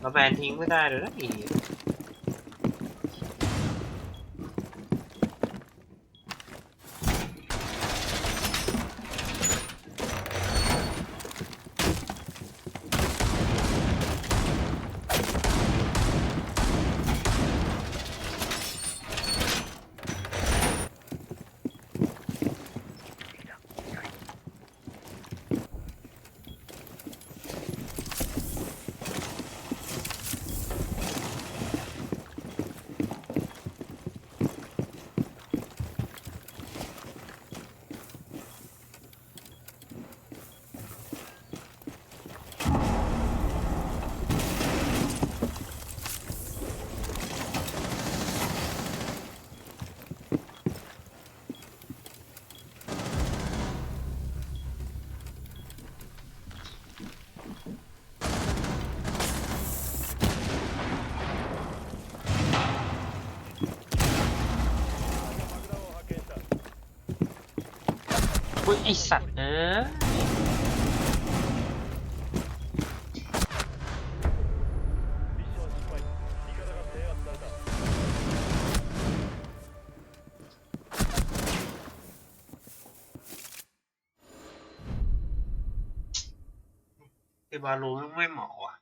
เราแบนทิ้งไม่ได้เลยนะอี ไอสัตว์เออบาลูไม่เหมาะว่ะ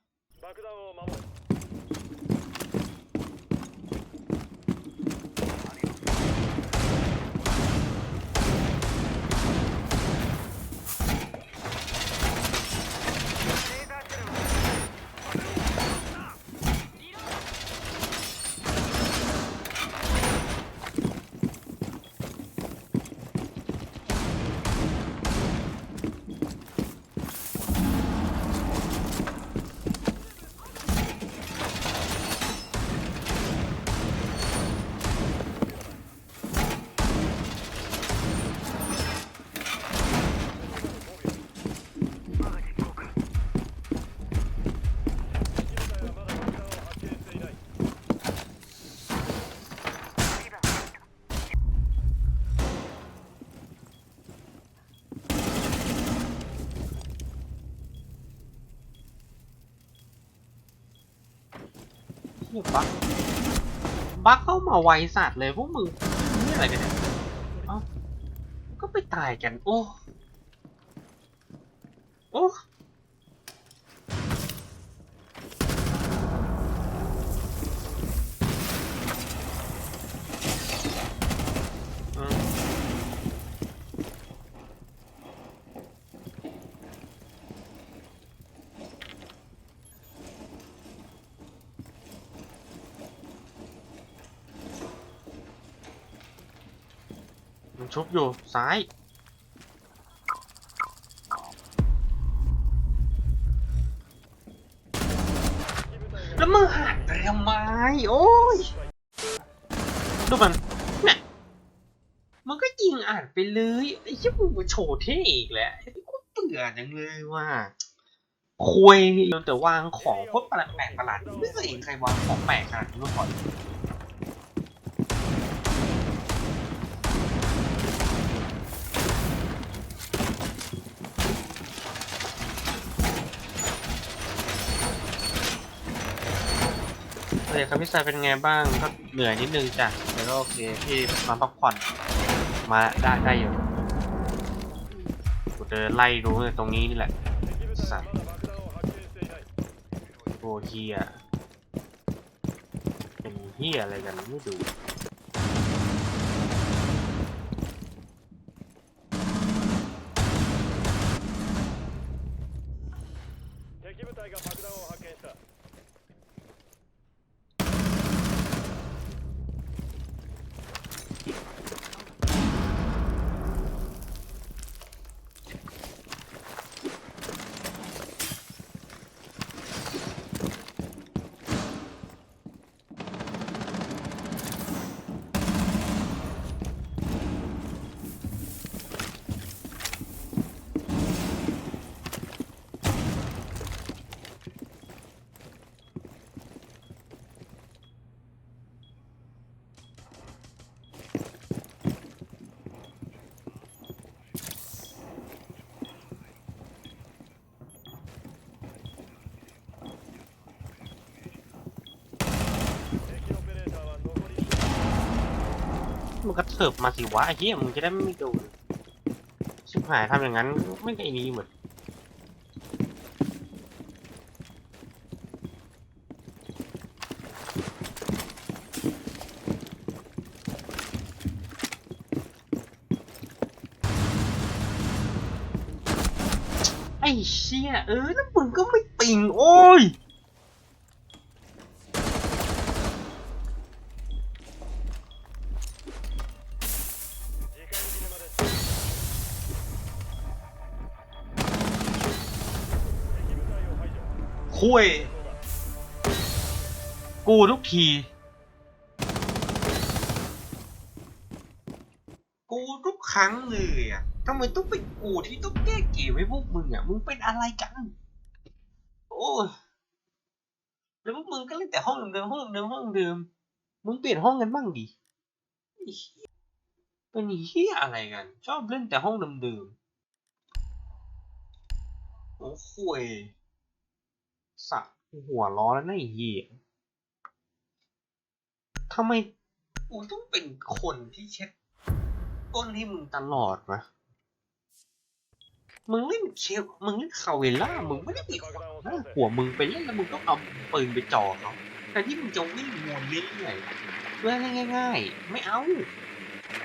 มาไวสัตว์เลยพวกมึงนี่อะไรกันเนี่ยเอ้าก็ไปตายกัน โอ้ันชุบอยู่ ซ้าย แล้วมึงหานรียำไม้โอ้ย ดูมันเนี่ยมันก็ยิงอ่านไปเลย ไอ้ชิบมึงโฉดเท่อีกแล้วกูเบื่อยังเลยว่าคุยแต่วางของคนแปลกแปลกประหลาดไม่เคยเห็นใครวางของแปลกขนาดนี้มาก่อน เคครับพี่สายเป็นไงบ้างก็เหนื่อยนิดนึงจ้ะแต่ก็โอเคพี่มาพักผ่อนมาได้ได้อยู่กูเจะไล่ดูตรงนี้นี่แหละสัตว์โอเฮียเป็นเฮียอะไรกันไม่ดู เสิร์ฟมาสิวะไอ้เหี้ยมึงจะได้ไม่โดนชิบหายทำอย่างนั้นไม่ไอ้นี้เหมือนไอ้เชี่ยเออแล้วมึงก็ไม่ปิงโอ้ยุยกูทุกที กูทุกครั้งเลยอะทำไมต้องไปกูที่ต้องแก้เกมให้พวกมึงอะ มึงเป็นอะไรกัน โอ้แล้วพวกมึงก็เล่นแต่ห้องเดิมห้องเดิมห้องเดิม มึงเปลี่ยนห้องกันบ้างดิเป็นเฮียอะไรกัน ชอบเล่นแต่ห้องเดิมๆโอ้โห สักหัวร้อนแล้วนะไอ้เหี้ยทำไมกูต้องเป็นคนที่เช็ดก้นให้มึงตลอดวะมึงเล่นเชฟมึงเล่นคาเวล่า มึงไม่ได้มีความหน้าหัวมึงไปเล่นแล้วมึงต้องเอาปืนไปจ่อเขาแต่ที่มึงจะวิ่งวนเรื่อยๆเพื่อให้ง่าย ๆ ไม่เอา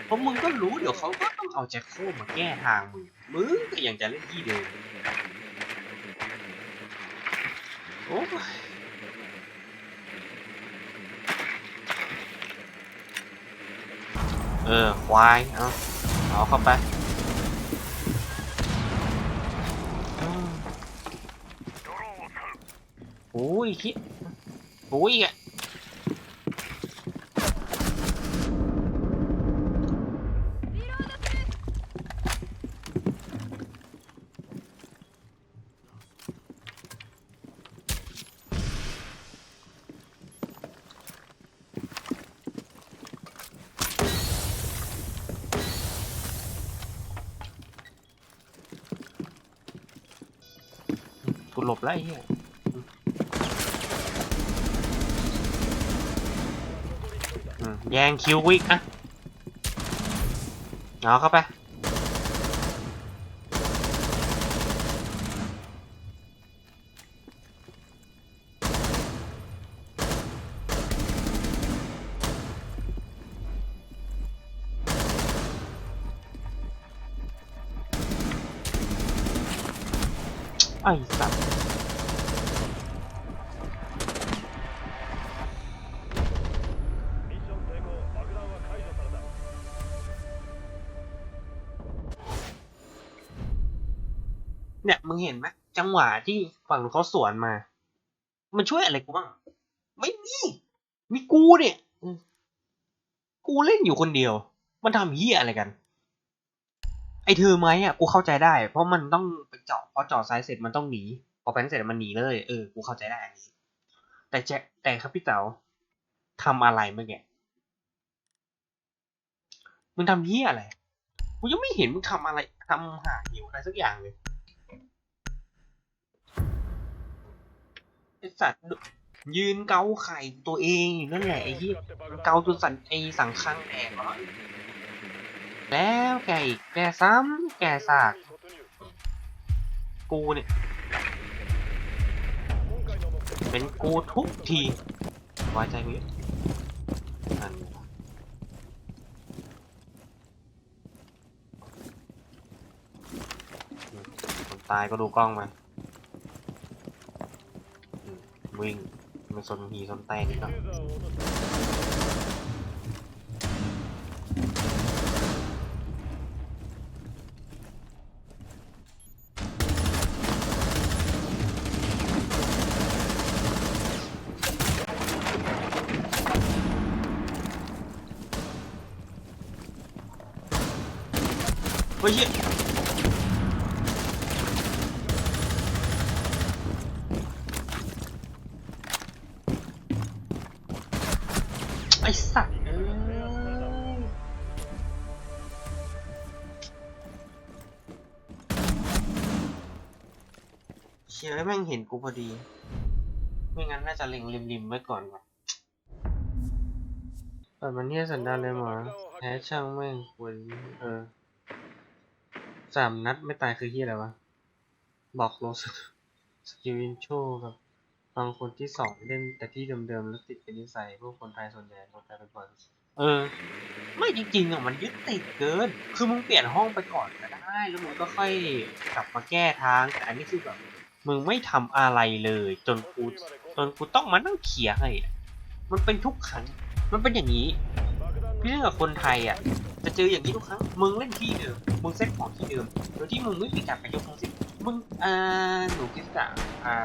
เพราะมึงก็รู้เดี๋ยวเขาก็ต้องเอาแจ็คโคมาแก้ทางมึง มึงก็ยังจะเล่นที่เดิมโอ้ย เออ ควาย เอาเอาเข้าไปโอ้ยคิดโอ้ยอะ หลบแล้วไอ้เหี้ยอืมแยงคิววิกอะเอาเข้าไป ไอ้สัส เนี่ยมึงเห็นไหมจังหวะที่ฝั่งเขาสวนมา มันช่วยอะไรกูบ้าง ไม่มี มีกูเนี่ย กูเล่นอยู่คนเดียว มันทำเหี้ยอะไรกัน ไอเธอไหมอะ กูเข้าใจได้ เพราะมันต้องไปเจาะพอเจาะซ้ายเสร็จมันต้องหนี พอแพนเสร็จมันหนีเลย เออ กูเข้าใจได้อันนี้ แต่แจแต่ครับพี่เต๋าทำอะไรเมื่อกี้มึงทำเหี้ยอะไร กูยังไม่เห็นมึงทำอะไรทำหาหิวอะไรสักอย่างเลย ไอสัตว์ยืนเกาไข่ตัวเองอยู่นั่นแหละไอ้ที่เกาจนสันไอสังคังแตกแล้วแกอีกแกซ้ำแกซากกูเนี่ย เป็นกูทุกทีไว้ใจกูเยตายก็ดูกล้องมา วิ่งมันสนหีสนแตกนี่ก็เฮ้ย เห็นกูพอดี ไม่งั้นน่าจะเล็งริมริมไว้ก่อนว่ะเปิดมันเนี่ยสันดานเลยหมอแพ้ช่างแม่งควรเออสามนัดไม่ตายคือเฮียอะไรวะ บอกโลสสกิลวินโชกับบางคนที่สองเล่นแต่ที่เดิมๆแล้วติดเป็นนิสัยพวกคนไทยส่วนใหญ่คนไทยเป็นบ่เออ ไม่จริงๆอะมันยึดติดเกิน คือมึงเปลี่ยนห้องไปก่อนก็ได้ แล้วมึงก็ค่อยกลับมาแก้ทางแต่อันนี้คือแบบ มึงไม่ทำอะไรเลย จนกูจนกูต้องมานั่งเขียให้ มันเป็นทุกครั้ง มันเป็นอย่างนี้พี่เรื่องกับคนไทยอะ จะเจออย่างนี้ทุกครั้ง มึงเล่นที่เดิม มึงเซ็ตของที่เดิม โดยที่มึงไม่มีการไปยกทั้งสิ้นมึงอ่าหนูคิดอะอ่า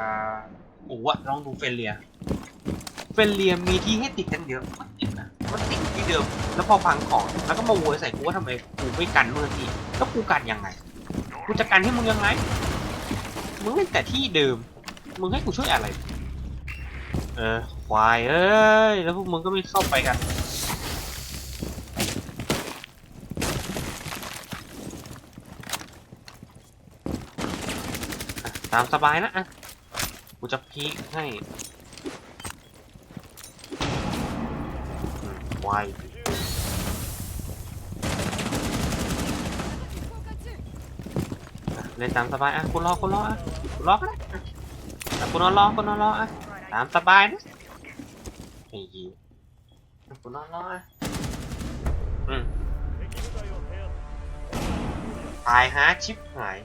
โอ้อะลองดูเฟรเลียเฟรเลียมีที่ให้ติดกันเยอะมันติดนะมันติดที่เดิม แล้วพอพังของ แล้วก็มาโวยใส่กูว่าทำไมกูไม่กันเมื่อทีแล้วกูกันยังไง กูจะกันให้มึงยังไง มึงเล่นแต่ที่เดิม มึงให้กูช่วยอะไร เออ ควายเอ้ย แล้วพวกมึงก็ไม่เข้าไปกัน ตามสบายนะอะ กูจะพีให้ ควายอะ เล่นตามสบายอะคุณรอคุณรออะคุณรอก็ได้อะคุณนอรอคุณนอรออะตามสบายนะไอ้ยีคุณนอรออะอือหายฮะชิปหาย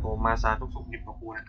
โอ้มาซาทุกสุกดิบของกูนะ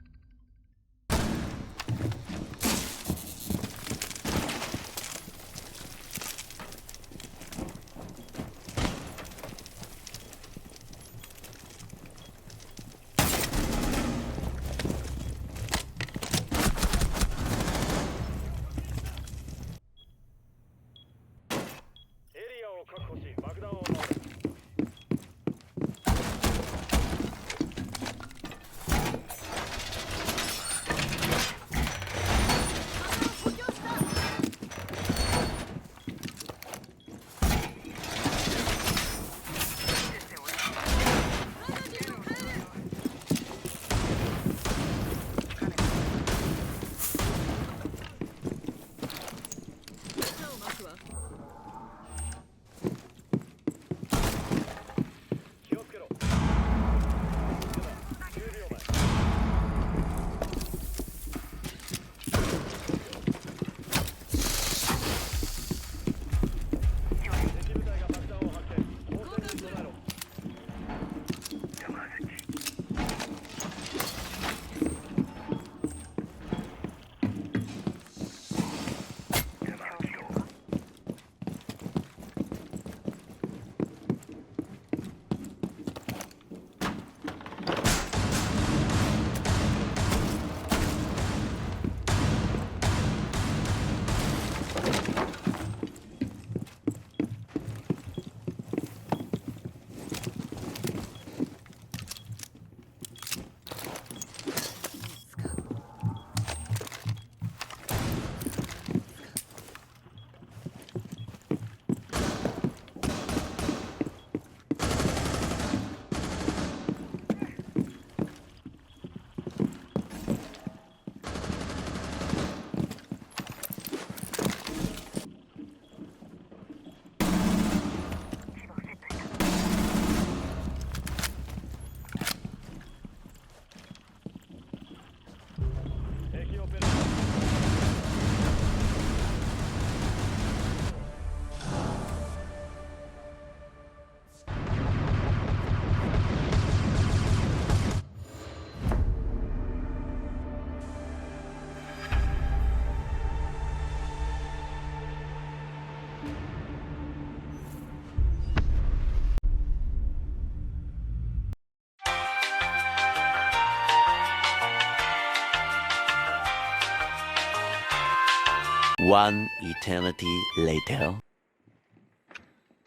One eternity later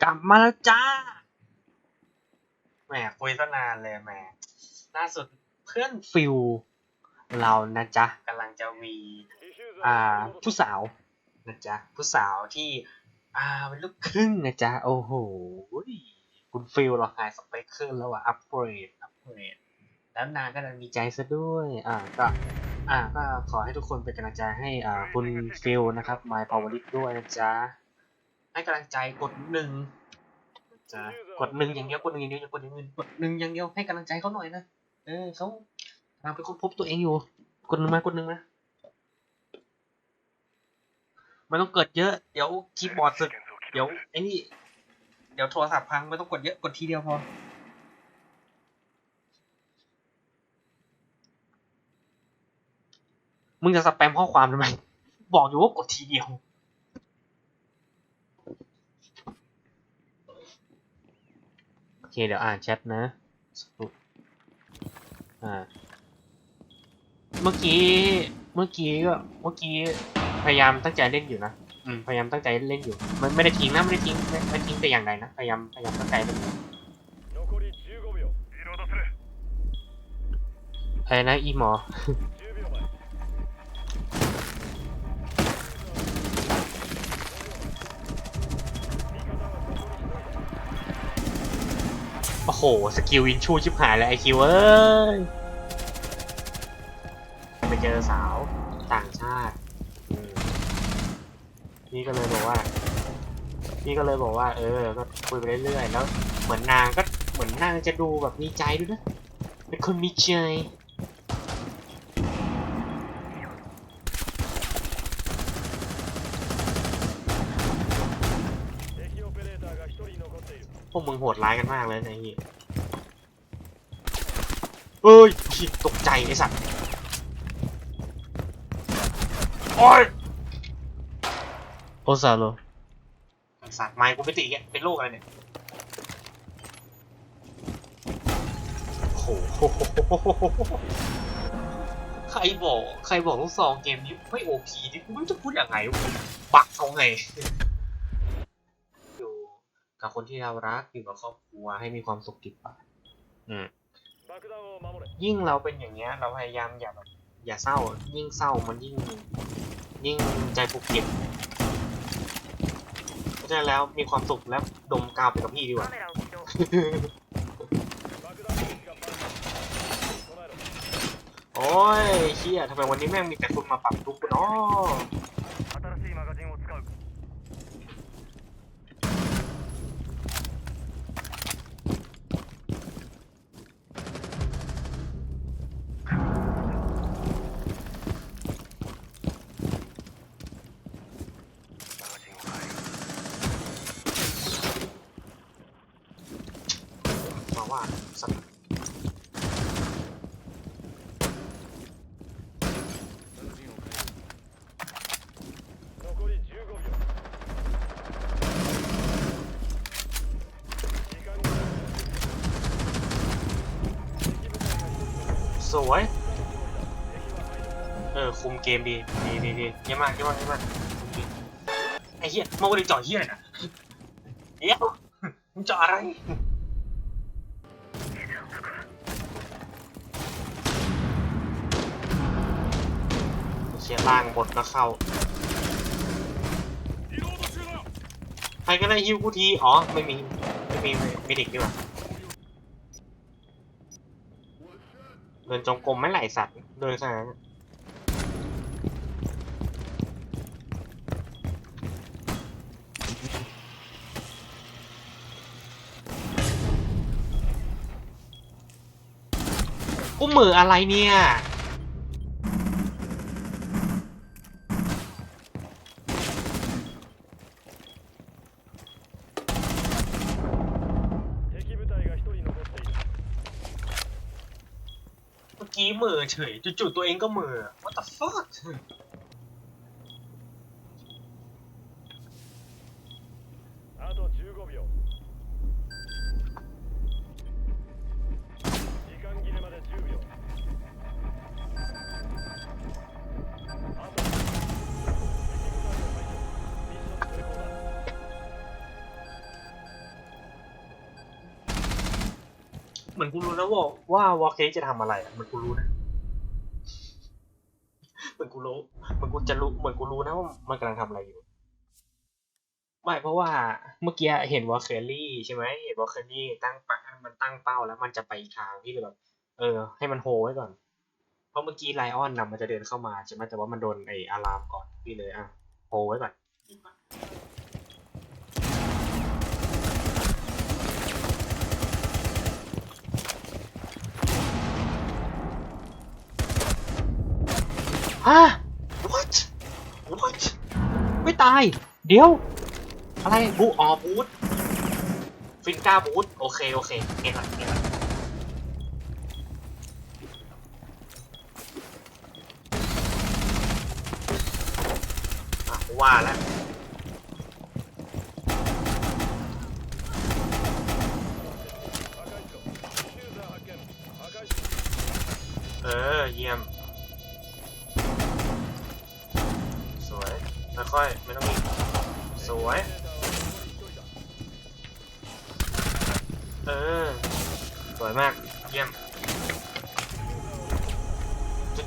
กลับมาแล้วจ้า แหมคุยตั้งนานเลยแหมล่าสุดเพื่อนฟิลเรานะจ๊ะกำลังจะมีอ่าผู้สาวนะจ๊ะผู้สาวที่อ่าเป็นลูกครึ่งนะจ๊ะโอ้โหคุณฟิลเราหายสเปคขึ้นแล้วอะอัปเกรดอัปเกรดแล้วนางก็จะมีใจซะด้วยอ่าก็ อ่าก็ขอให้ทุกคนเป็นกำลังใจให้อ่าคุณฟิลนะครับ My Power l i t ด้วยนะจ๊ะให้กำลังใจกดหนึ่งจ้ะกดหนึ่งอย่างเดียวกดหนึ่งอย่างเดียวอย่ากดอย่างอื่นกดหนึ่งอย่างเดียวให้กำลังใจเขาหน่อยนะเออเขากำลังไปค้นพบตัวเองอยู่ กดหนึ่งมากดหนึ่งนะไม่ต้องกดเยอะเดี๋ยวคีย์บอร์ดสึก เดี๋ยวไอ้นี่เดี๋ยวโทรศัพท์พังไม่ต้องกดเยอะกดทีเดียวพอ มึงจะสแปมข้อความทำไม บอกอยู่ว่ากดทีเดียว โอเค เดี๋ยวอ่านแชทนะอ่า เมื่อกี้ เมื่อกี้ก็ เมื่อกี้พยายามตั้งใจเล่นอยู่นะ อืม พยายามตั้งใจเล่นอยู่ มันไม่ได้ทิ้งนะ ไม่ได้ทิ้ง ไม่ไม่ทิ้งแต่อย่างใดนะ พยายาม พยายามตั้งใจเล่นอะไรนะอีหมอ หสกิลวินชูชิบหายเลยไอคิวเอ้ยไปเจอสาวต่างชาตินี่ก็เลยบอกว่าพี่ก็เลยบอกว่า เออ ก็คุยไปเรื่อยๆแล้ว เหมือนนางก็เหมือนนางจะดูแบบมีใจด้วยนะเป็นคนมีใจ พวกมึงโหดร้ายกันมากเลยนะไอ้เหี้ยเอ้ยชิตกใจไอ้สัตว์โอ้ยโอซาโลไอ้สัตว์ไม้กูไม่ติแกเป็นโรคอะไรเนี่ยโอ้โหใครบอก ใครบอกลูกซองเกมนี้ไม่โอพีนี่กูไม่รู้จะพูดยังไงวะปักเอาไงอยู่กับ คนที่เรารักอยู่กับครอบครัวให้มีความสุขกิดปยิ่งเราเป็นอย่างเงี้ย เราพยายามอย่าแบบอย่าเศร้า ยิ่งเศร้ามันยิ่ง ยิ่งใจผูกเก็บเพราะฉะนั้นแล้วมีความสุขแล้วดมกาวไปกับพี่ดีกว่าโอ้ยเชี่ยทำไมวันนี้แม่งมีแต่คนมาปรับทุกคนอ๋อ สวย เออ คุมเกมดีดีดีดีเยี่ยมมากเยี่ยมมากเยี่ยมมากไอ้เหี้ยมาวดิจ่อเหี้ยนะเดี๋ยวมึงจ่ออะไรเสียล่างบทก็เข้าใครก็ได้ฮิวกูที อ๋อ ไม่มี ไม่มีไม่เด็กดีกว่า ดินจงกรมไม่ไหลสัตว์เดินซะงั้นกูมืออะไรเนี่ย เฉยจู่ๆตัวเองก็มือ what the fuck あと15秒時間切れまで10秒あと敵部隊を排除ミッション成功だ เหมือนกูรู้นะว่าว่าวอลเคจะทำอะไรอะเหมือนกูรู้นะ เหมือน กูรู้เหมือนกูจะรู้เหมือนกูรู้นะว่ามันกำลังทำอะไรอยู่ ไม่เพราะว่าเมื่อกี้เห็นวอลเคลลี่ใช่ไหมเห็นวอลเคลลี่ตั้งปะมันตั้งเป้าแล้วมันจะไปอีกทางที่แบบ เออ ให้มันโฮไว้ก่อน เพราะเมื่อกี้ไลออนนำมันจะเดินเข้ามาใช่ไหมแต่ว่ามันโดนไออารามก่อนพี่เลยอะโฮไว้ก่อน ฮะ what what ไม่ตาย เดี๋ยว อะไรบูออบูทฟินก้าบูทโอเค โอเคเก็ตละเก็ตละอะว่าแล้วเออ เยี่ยม ค่อยๆ ไม่ต้องมีสวย เออ สวยมาก เยี่ยม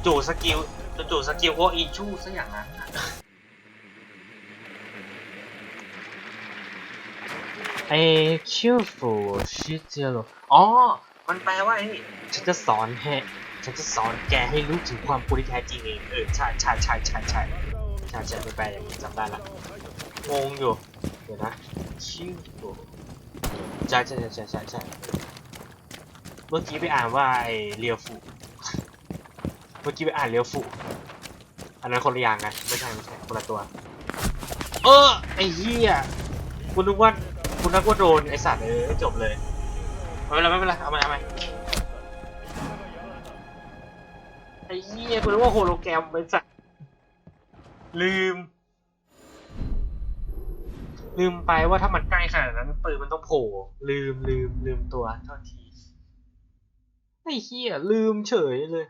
จู่ๆสกิลจู่ๆสกิลโออีชูซะอย่างนั้นน่ะไอคิวฟูชิเจโรอ๋อ มันแปลว่าไอ้นี่ฉันจะสอนให้ฉันจะสอนแกให้รู้ถึงความบริแท้จริงเอง เออ ใช่ใช่ใช่ใช่ใช่ใช่ใช่แปลอย่างนี้จำได้ละงงอยู่เดี๋ยวนะชิวฟูใช่ใช่ใช่ใช่ใช่ใช่เมื่อกี้ไปอ่านว่าไอเรียวฟูเมื่อกี้ไปอ่านเรียวฟูอันนั้นคนละอย่างนะไม่ใช่ไม่ใช่คนละตัว เออไอเหี้ยคุณนึกว่าคุณนึกว่าโดนไอสัตว์เออจบเลยไม่เป็นไรไม่เป็นไรเอามาเอามาไอเหี้ยคุณนึกว่าโฮโลแกรมเป็นสัตว์ ลืม ลืมไปว่าถ้ามันใกล้ขนาดนั้นปืนมันต้องโผล่ลืมลืมลืมตัวโทษทีไอ้เหี้ยลืมเฉยเลย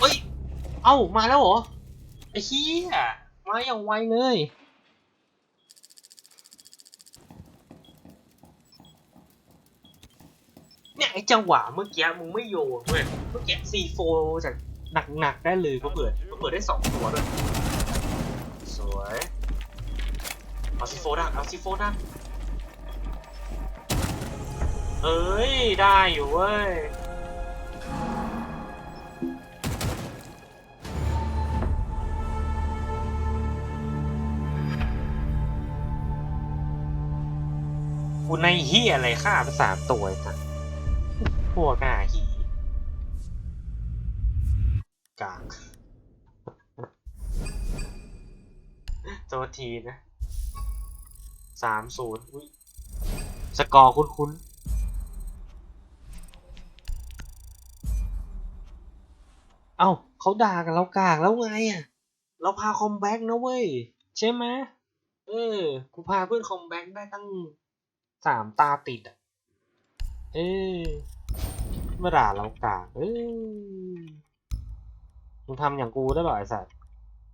เอ้ย เอ้ามาแล้วเหรอไอ้เหี้ยมาอย่างไวเลยเนี่ยไอ้จังหวะเมื่อกี้มึงไม่โยนเว้ยเมื่อกี้ซีโฟจาก หนักๆได้เลยก็เปิดก็เปิดได้สองตัวด้วยสวยเอาซีโฟดักเอาซีโฟดักเอ้ย ได้อยู่เว้ยกูในเฮียอะไรฆ่าไปสามตัวไอ้สัสพวกหน้าหีก ตัวทีนะสามศูนย์อุ้ยสกอร์คุ้นๆเอ้าเขาด่ากันเรากากแล้วไงอะ เราพาคอมแบ็กนะเว้ย ใช่ไหมเออกูพาเพื่อนคอมแบ็กได้ตั้งสามตาติดอะ เออมาด่าเรากากเออมึงทำอย่างกูได้หรอไอ้สัตว์